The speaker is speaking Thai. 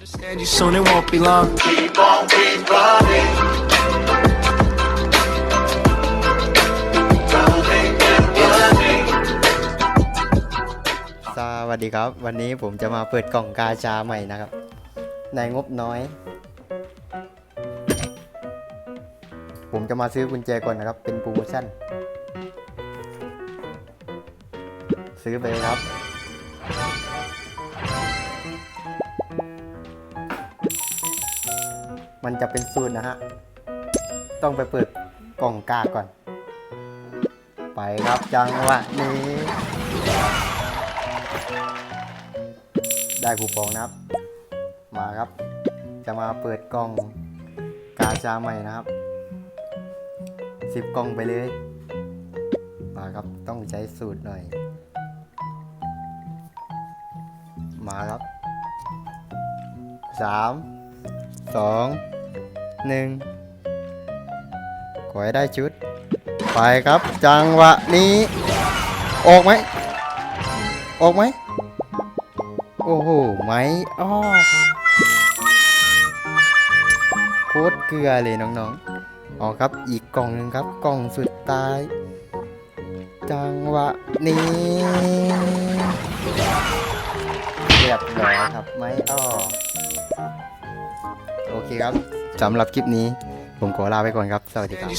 Understand you soon, it won't be long. สวัสดีครับ วันนี้ผมจะมาเปิดกล่องกาชาใหม่นะครับ ในงบน้อย ผมจะมาซื้อกุญแจก่อนนะครับ เป็นโปรโมชั่น ซื้อไปเลยครับ มันจะเป็นสูตรนะฮะ ต้องไปเปิดกล่องกาก่อน ไปครับจังหวะนี้ ได้คูปองนะครับ มาครับ จะมาเปิดกล่องกาชาใหม่นะครับสิบกล่องไปเลย มาครับต้องใช้สูตรหน่อย มาครับสามสอง หนึ่งขอให้ได้ชุด ไปครับ จังหวะนี้ ออกไหม ออกไหม โอ้โห ไม้อ้อโคตรเกลือเลยน้องๆอ๋อครับ อีกกล่องหนึ่งครับ กล่องสุดท้าย จังหวะนี้เรียบร้อยครับ ไม้อ้อโอเคครับ สำหรับคลิปนี้ ผมขอลาไปก่อนครับ สวัสดีครับ